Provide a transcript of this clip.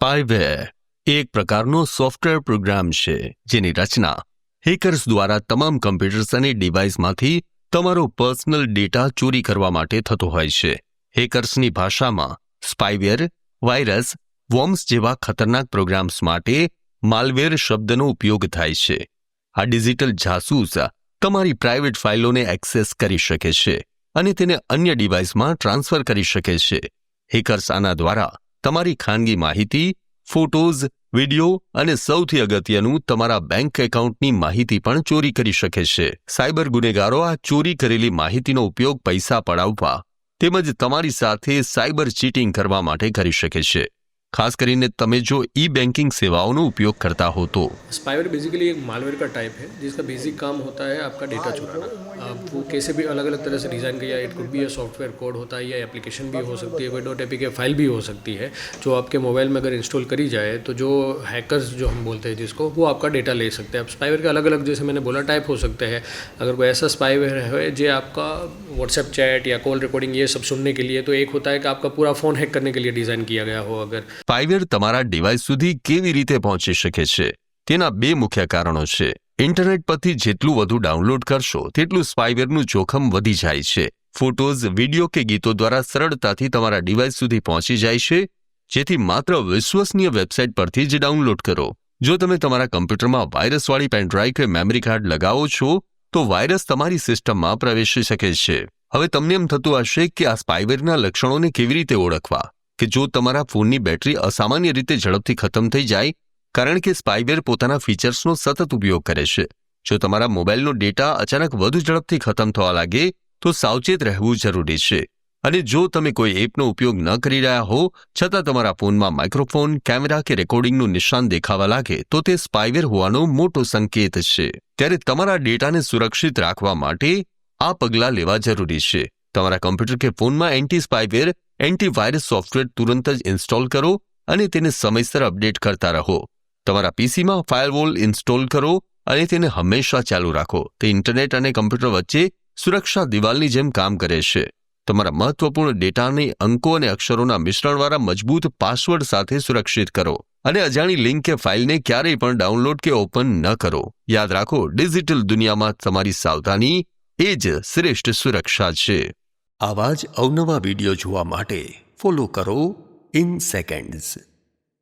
Spyware એક પ્રકારનો software program છે, જેની રચના હેકર્સ દ્વારા તમામ કમ્પ્યુટર્સ અને ડિવાઇસમાંથી તમારો પર્સનલ ડેટા ચોરી કરવા માટે થતો હોય છે. હેકર્સની ભાષામાં સ્પાયવેર વાયરસ વોર્મ્સ જેવા ખતરનાક પ્રોગ્રામ્સ માટે માલવેર શબ્દનો ઉપયોગ થાય છે. આ ડિજિટલ જાસૂસ તમારી પ્રાઇવેટ ફાઇલોને એક્સેસ કરી શકે છે અને તેને અન્ય ડિવાઇસમાં ટ્રાન્સફર કરી શકે છે. હેકર્સ આના દ્વારા તમારી ખાનગી માહિતી, ફોટોઝ, વિડિયો અને સૌથી અગત્યનું તમારા બેંક એકાઉન્ટની માહિતી પણ ચોરી કરી શકે છે. સાયબર ગુનેગારો આ ચોરી કરેલી માહિતીનો ઉપયોગ પૈસા પડાવવા તેમજ તમારી સાથે સાયબર ચીટિંગ કરવા માટે કરી શકે છે. ખાસ કરીને તમે જો ઈ બેન્કિંગ સેવાઓનો ઉપયોગ करता हो तो स्पाईवेयर बेसिकली एक मालवेयर का टाइप है जिसका बेसिक काम होता है आपका डेटा चुराना आप वो कैसे भी अलग अलग तरह से डिज़ाइन किया it could be a software code होता है या एप्लीकेशन भी हो सकती है कोई डॉट एपी के फाइल भी हो सकती है जो आपके मोबाइल में अगर इंस्टॉल करी जाए तो जो हैकर्स जो हम बोलते हैं जिसको वो आपका डेटा ले सकते हैं अब स्पाईवेयर के अलग अलग जैसे मैंने बोला टाइप हो सकते हैं अगर कोई ऐसा स्पाईवेयर है जो आपका व्हाट्सएप चैट या कॉल रिकॉर्डिंग ये सब सुनने के लिए तो एक होता है कि आपका पूरा फ़ोन हैक करने के लिए डिज़ाइन किया गया हो अगर સ્પાયવેર તમારા ડિવાઇસ સુધી કેવી રીતે પહોંચી શકે છે? તેના બે મુખ્ય કારણો છે. ઇન્ટરનેટ પરથી જેટલું વધુ ડાઉનલોડ કરશો, તેટલું સ્પાયવેરનું જોખમ વધી જાય છે. ફોટોઝ, વિડિયો કે ગીતો દ્વારા સરળતાથી તમારા ડિવાઇસ સુધી પહોંચી જાય છે, જેથી માત્ર વિશ્વસનીય વેબસાઇટ પરથી જ ડાઉનલોડ કરો. જો તમે તમારા કમ્પ્યુટરમાં વાયરસવાળી પેનડ્રાઈવ કે મેમરી કાર્ડ લગાવો છો, તો વાયરસ તમારી સિસ્ટમમાં પ્રવેશી શકે છે. હવે તમને એમ થતું હશે કે આ સ્પાયવેરના લક્ષણોને કેવી રીતે ઓળખવા? કે જો તમારા ફોનની બેટરી અસામાન્ય રીતે ઝડપથી ખતમ થઈ જાય, કારણ કે સ્પાઇવેર પોતાના ફીચર્સનો સતત ઉપયોગ કરે છે. જો તમારા મોબાઈલનો ડેટા અચાનક વધુ ઝડપથી ખતમ થવા લાગે, તો સાવચેત રહેવું જરૂરી છે. અને જો તમે કોઈ એપનો ઉપયોગ ન કરી રહ્યા હો, છતાં તમારા ફોનમાં માઇક્રોફોન, કેમેરા કે રેકોર્ડિંગનું નિશાન દેખાવા લાગે, તો તે સ્પાઇવેર હોવાનો મોટો સંકેત છે. ત્યારે તમારા ડેટાને સુરક્ષિત રાખવા માટે આ પગલાં લેવા જરૂરી છે. તમારા કમ્પ્યુટર કે ફોનમાં એન્ટી સ્પાયવેર એન્ટીવાયરસ સોફ્ટવેર તુરંત જ ઇન્સ્ટોલ કરો અને તેને સમયસર અપડેટ કરતા રહો. તમારા પીસીમાં ફાયરવોલ ઇન્સ્ટોલ કરો અને તેને હંમેશા ચાલુ રાખો. તે ઇન્ટરનેટ અને કમ્પ્યુટર વચ્ચે સુરક્ષા દિવાલની જેમ કામ કરે છે. તમારા મહત્વપૂર્ણ ડેટાને અંકો અને અક્ષરોના મિશ્રણવાળા મજબૂત પાસવર્ડ સાથે સુરક્ષિત કરો અને અજાણી લિંક કે ફાઇલને ક્યારેય પણ ડાઉનલોડ કે ઓપન ન કરો. યાદ રાખો, ડિજિટલ દુનિયામાં તમારી સાવધાની એ જ શ્રેષ્ઠ સુરક્ષા છે. આવા જ અવનવા વીડિયો જોવા માટે ફોલો કરો ઇન સેકન્ડ્સ